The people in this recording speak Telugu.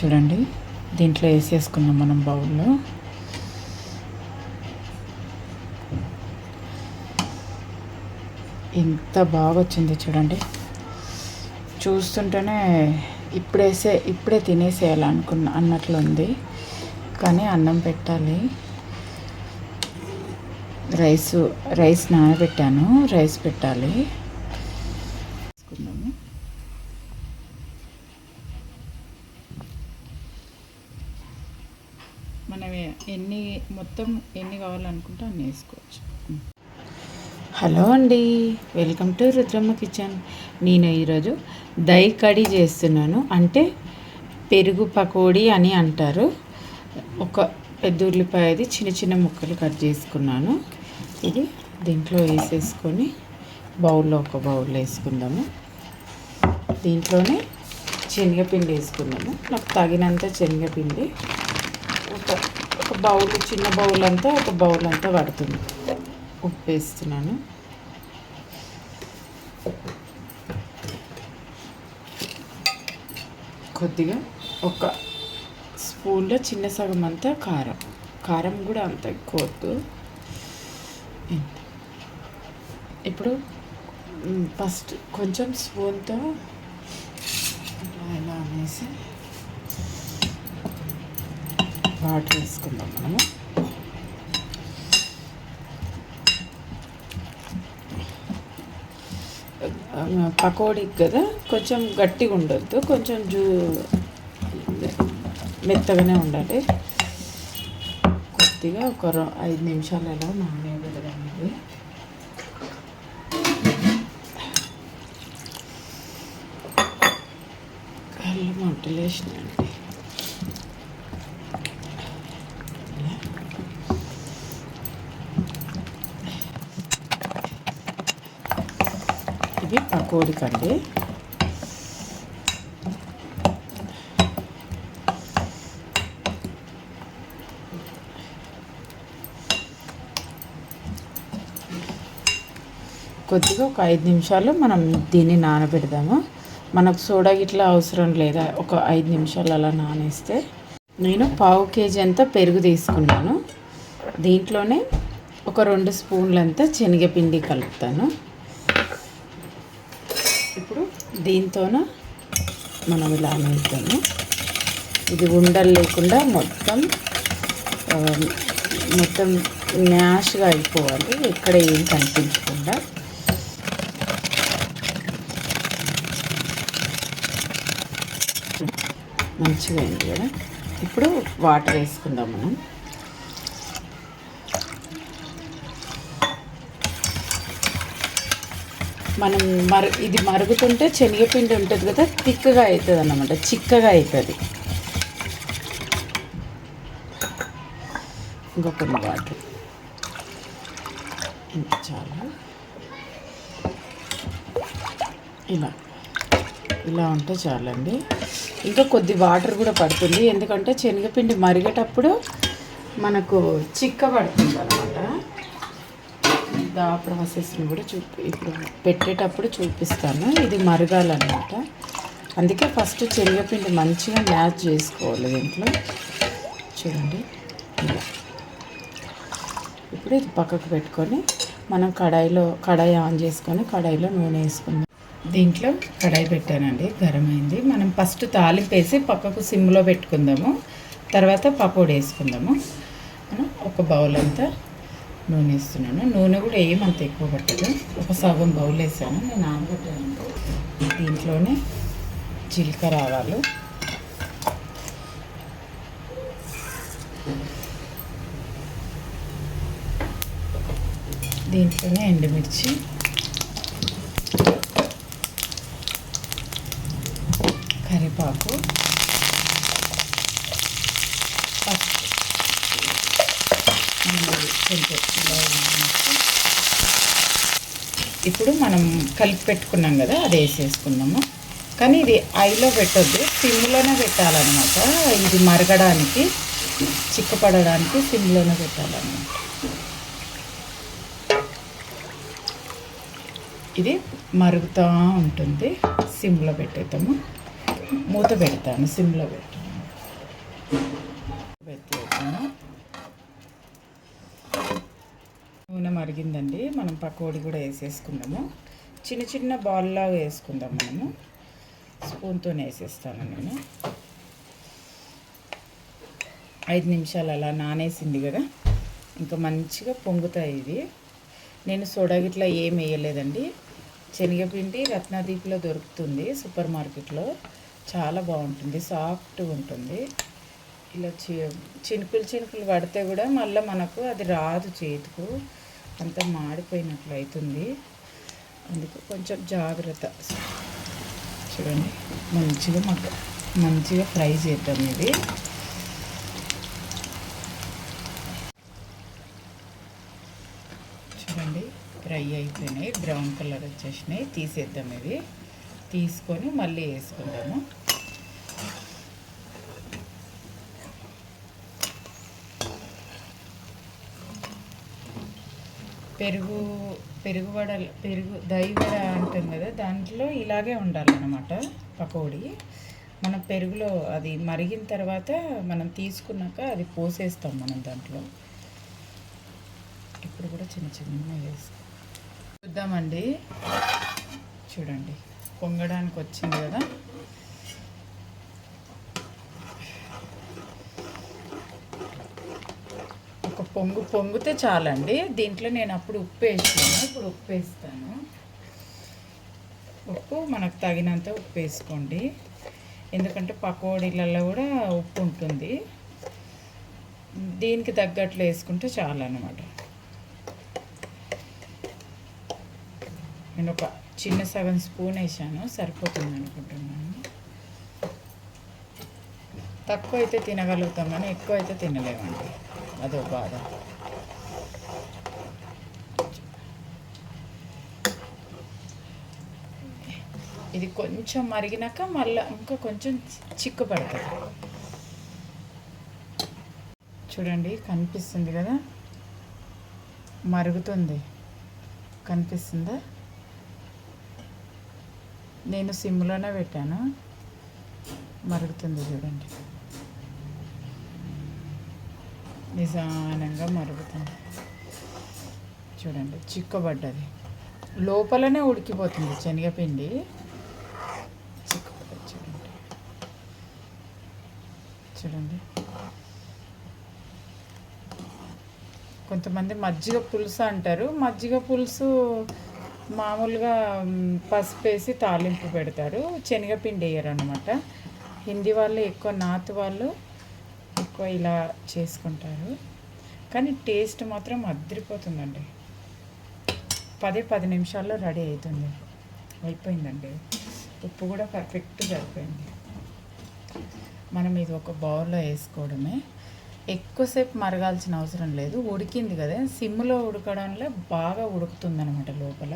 చూడండి. దీంట్లో వేసేసుకున్నాం మనం బౌల్లో. ఎంత బాగా వచ్చింది చూడండి. చూస్తుంటేనే ఇప్పుడేసే ఇప్పుడే తినేసేయాలనుకున్న అన్నట్లు ఉంది. కానీ అన్నం పెట్టాలి. రైస్ రైస్ నానబెట్టాను. రైస్ పెట్టాలి. మనం ఎన్ని మొత్తం ఎన్ని కావాలనుకుంటే అన్ని వేసుకోవచ్చు. హలో అండి. Welcome to Rudramma kitchen. నేను ఈరోజు దై కడి చేస్తున్నాను. అంటే పెరుగు పకోడీ అని అంటారు. ఒక పెద్ద ఉల్లిపాయది చిన్న చిన్న ముక్కలు కట్ చేసుకున్నాను. ఇది దీంట్లో వేసేసుకొని బౌల్లో ఒక బౌల్ వేసుకుందాము. దీంట్లోనే శనగపిండి వేసుకున్నాము. నాకు తగినంత శనగపిండి బౌల్ చిన్న బౌల్ అంతా ఒక బౌల్ అంతా పడుతుంది. ఉప్పు వేస్తున్నాను కొద్దిగా ఒక స్పూన్లో చిన్న సగం అంతా కారం. కారం కూడా అంత ఎక్కువ వద్దు. ఇప్పుడు ఫస్ట్ కొంచెం స్పూన్తో ఇలా అనేసి వాటర్ వేసుకుందాం మనము పకోడీకి కదా కొంచెం గట్టిగా ఉండొద్దు కొంచెం జూ మెత్తగానే ఉండాలి. కొద్దిగా ఒక ఐదు నిమిషాలు అలా నానేయగలగాలి కళ్ళు మంటలు వేసినాయండి ఇది పకోడికండి కొద్దిగా ఒక ఐదు నిమిషాలు మనం దీన్ని నానబెడదాము. మనకు సోడా గిట్లా అవసరం లేదా? ఒక ఐదు నిమిషాలు అలా నానేస్తే. నేను పావు కేజీ అంతా పెరుగు తీసుకున్నాను. దీంట్లోనే ఒక రెండు స్పూన్లంతా శనగపిండి కలుపుతాను. దీంతోన మనం ఇలా అమ్ముతాము ఇది ఉండలు లేకుండా మొత్తం మొత్తం మ్యాష్గా అయిపోవాలి. ఎక్కడ ఏం కనిపించకుండా. మంచిగా అయింది కదా. ఇప్పుడు వాటర్ వేసుకుందాం మనం. మనం మరు ఇది మరుగుతుంటే శనగపిండి ఉంటుంది కదా తిక్కగా అవుతుంది అన్నమాట చిక్కగా అవుతుంది ఇంకా కొన్ని వాటర్. ఇంకా చాలా. ఇలా. ఇలా ఉంటే చాలండి. ఇంకా కొద్ది వాటర్ కూడా పడుతుంది ఎందుకంటే శనగపిండి మరిగేటప్పుడు మనకు చిక్క పడుతుంది అనమాట ఆ ప్రాసెస్ని కూడా చూపి ఇప్పుడు పెట్టేటప్పుడు చూపిస్తాను. ఇది మరగాలన్నమాట. అందుకే ఫస్ట్ శనగపిండి మంచిగా మ్యాచ్ చేసుకోవాలి దీంట్లో. చూడండి. ఇలా. ఇప్పుడు ఇది పక్కకు పెట్టుకొని మనం కడాయిలో కడాయి ఆన్ చేసుకొని కడాయిలో నూనె వేసుకుందాం. దీంట్లో కడాయి పెట్టానండి. గరం అయింది మనం ఫస్ట్ తాలింపు వేసి పక్కకు సిమ్లో పెట్టుకుందాము. తర్వాత పకోడీ వేసుకుందాము. మనం ఒక బౌల్ అంతా నూనె వేస్తున్నాను. నూనె కూడా ఏమంత ఎక్కువ పట్టదు. ఒక సగం బౌల్ వేసాను. నేను నానబెట్టాను దీంట్లోనే జీలకర్ర ఆవాలు. దీంట్లోనే ఎండుమిర్చి. కరివేపాకు పసుపు కొంచెం ఇలా వేయించి. ఇప్పుడు మనం కలిపి పెట్టుకున్నాం కదా అది వేసేసుకున్నాము కానీ ఇది ఐలో పెట్టొద్దు సిమ్లోనే పెట్టాలన్నమాట. ఇది మరగడానికి చిక్కపడడానికి సిమ్లోనే పెట్టాలన్నమాట. ఇది మరుగుతూ ఉంటుంది సిమ్లో పెట్టేద్దాము. మూత పెడతాను సిమ్లో పెట్టాను మరిగిందండి. మనం పకోడీ కూడా వేసేసుకుందాము. చిన్న చిన్న బాల్లాగా వేసుకుందాం మనము. స్పూన్తో వేసేస్తాను నేను. ఐదు నిమిషాలు అలా నానేసింది కదా. ఇంకా మంచిగా పొంగుతాయి ఇది నేను సోడా గిట్లా ఏం వేయలేదండి. శనగపిండి రత్నదీప్లో దొరుకుతుంది సూపర్ మార్కెట్లో. చాలా బాగుంటుంది. సాఫ్ట్గా ఉంటుంది. ఇలా చి చినుకులు చినుకులు పడితే కూడా మళ్ళీ మనకు అది రాదు చేతికు. అంతా మాడిపోయినట్లు అవుతుంది అందుకు కొంచెం జాగ్రత్త. చూడండి మంచిగా మాకు మంచిగా ఫ్రై చేద్దాం ఇది. చూడండి ఫ్రై అయిపోయినాయి బ్రౌన్ కలర్ వచ్చేసినాయి తీసేద్దాం ఇవి తీసుకొని మళ్ళీ వేసుకుందాము. పెరుగు పెరుగువడ పెరుగు దହି వడ అంటాం కదా దాంట్లో ఇలాగే ఉండాలన్నమాట పకోడీ. మనం పెరుగులో అది మరిగిన తర్వాత మనం తీసుకున్నాక అది పోసేస్తాం మనం దాంట్లో. ఇప్పుడు కూడా చిన్న చిన్న వేస్తాం. చూద్దామండి. చూడండి పొంగడానికి వచ్చింది కదా. పొంగు పొంగితే చాలండి. దీంట్లో నేను అప్పుడు ఉప్పు వేసాను ఇప్పుడు ఉప్పు వేస్తాను. ఉప్పు మనకు తగినంత ఉప్పు వేసుకోండి. ఎందుకంటే పకోడీలలో కూడా ఉప్పు ఉంటుంది. దీనికి తగ్గట్లు వేసుకుంటే చాలు అనమాట నేను ఒక చిన్న సగం స్పూన్ వేసాను. సరిపోతుంది అనుకుంటున్నాను. తక్కువ అయితే తినగలుగుతాం కానీ ఎక్కువ అయితే తినలేమండి. అదో బాధ ఇది కొంచెం మరిగినాక మళ్ళీ ఇంకా కొంచెం చిక్కు పడుతుంది. చూడండి కనిపిస్తుంది కదా? మరుగుతుంది. కనిపిస్తుందా? నేను సిమ్లోనే పెట్టాను. మరుగుతుంది చూడండి. నిదానంగా మరుగుతుంది చూడండి చిక్కబడ్డది. లోపలనే ఉడికిపోతుంది శనగపిండి. చిక్కబడ్డది చూడండి. చూడండి. కొంతమంది మజ్జిగ పులుసు అంటారు. మజ్జిగ పులుసు మామూలుగా పసుపు వేసి తాలింపు పెడతారు. శనగపిండి వేయరు అనమాట హిందీ వాళ్ళు ఎక్కువ నాతు వాళ్ళు ఎక్కువ ఇలా చేసుకుంటారు. కానీ టేస్ట్ మాత్రం అదిరిపోతుందండి. పదే పది నిమిషాల్లో రెడీ అవుతుంది అయిపోయిందండి. ఉప్పు కూడా పర్ఫెక్ట్ సరిపోయింది. మనం ఇది ఒక బౌల్లో వేసుకోవడమే. ఎక్కువసేపు మరగాల్సిన అవసరం లేదు. ఉడికింది కదా. సిమ్లో ఉడకడంలో బాగా ఉడుకుతుంది అనమాట లోపల.